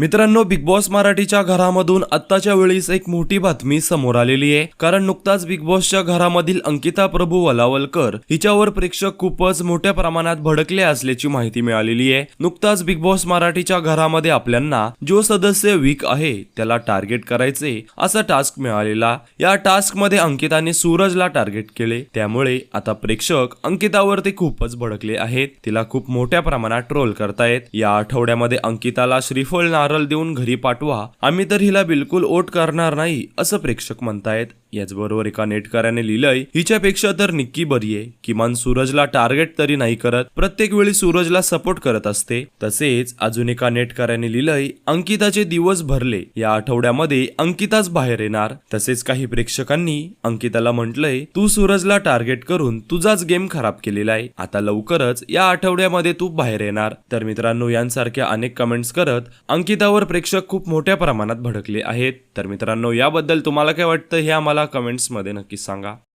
मित्रांनो big boss मराठीच्या घरामधून आत्ताच्या वेळीस एक मोठी बातमी समोर आलेली आहे. कारण नुकताच बिग बॉसच्या घरामधील अंकिता प्रभू वलावलकर हिच्यावर प्रेक्षक खूपच मोठ्या प्रमाणात भडकले असल्याची माहिती मिळालेली आहे. नुकताच बिग बॉस मराठीच्या घरामध्ये आपल्यांना जो सदस्य वीक आहे त्याला टार्गेट करायचे असा टास्क मिळालेला. या टास्कमध्ये अंकिताने सूरजला टार्गेट केले. त्यामुळे आता प्रेक्षक अंकितावरती खूपच भडकले आहेत. तिला खूप मोठ्या प्रमाणात ट्रोल करतायत. या आठवड्यामध्ये अंकिताला श्रीफळ नारळ देऊन घरी पाठवा. आम्ही तर हिला बिलकुल ओट करणार नाही असं प्रेक्षक म्हणतायत. याचबरोबर एका नेटकऱ्याने लिहिलंय हिच्यापेक्षा तर निक्की बरी आहे. किमान सूरजला टार्गेट तरी नाही करत. प्रत्येक वेळी सूरजला सपोर्ट करत असते. तसेच अजून एका नेटकऱ्याने लिहिलंय अंकिताचे दिवस भरले. या आठवड्यामध्ये अंकिताच बाहेर येणार. तसेच काही प्रेक्षकांनी अंकिताला म्हटलंय तू सूरजला टार्गेट करून तुझाच गेम खराब केलेला आहे. आता लवकरच या आठवड्यामध्ये तू बाहेर येणार. तर मित्रांनो यांसारख्या अनेक कमेंट्स करत अंकितावर प्रेक्षक खूप मोठ्या प्रमाणात भडकले आहेत. तर मित्रांनो याबद्दल तुम्हाला काय वाटतं हे आम्हाला कमेंट्समध्ये नक्की सांगा.